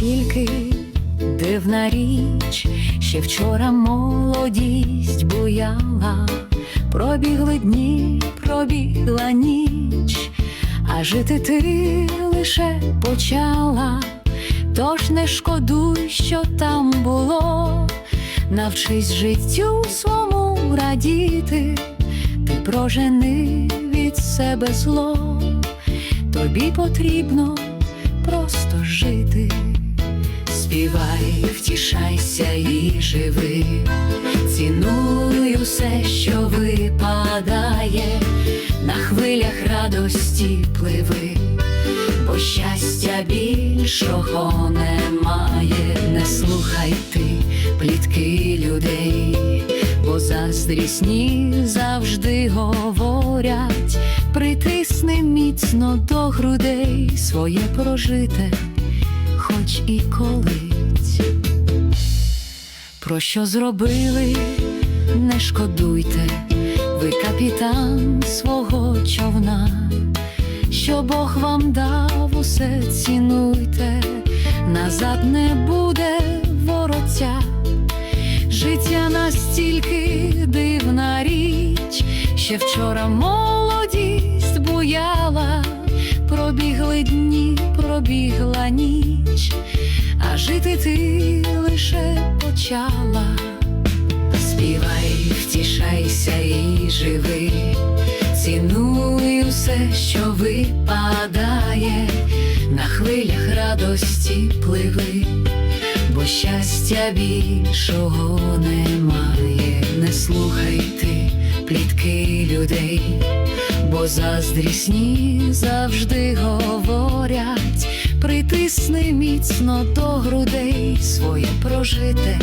настільки дивна річ, ще вчора молодість буяла, пробігли дні, пробігла ніч, а жити ти лише почала, тож не шкодуй, що там було, навчись життю свому радіти, ти прожени від себе зло, тобі потрібно просто жити. Співай, і живи, цінуй усе, що випадає, на хвилях радості пливи, бо щастя більшого немає, не слухай ти плітки людей, бо заздрісні завжди говорять, притисни міцно до грудей своє прожите хоч і колись. Про що зробили, не шкодуйте, ви капітан свого човна, що Бог вам дав, усе цінуйте, назад не буде вороття. Життя настільки дивна річ, ще вчора молодість буяла, пробігли дні, пробігла ніч, а жити ти лише почала. Співай, втішайся і живи, цінуй усе, що випадає, на хвилях радості пливи, бо щастя більшого немає, не слухай ти плітки людей, бо заздрісні завжди говорять, притисни міцно до грудей своє прожите.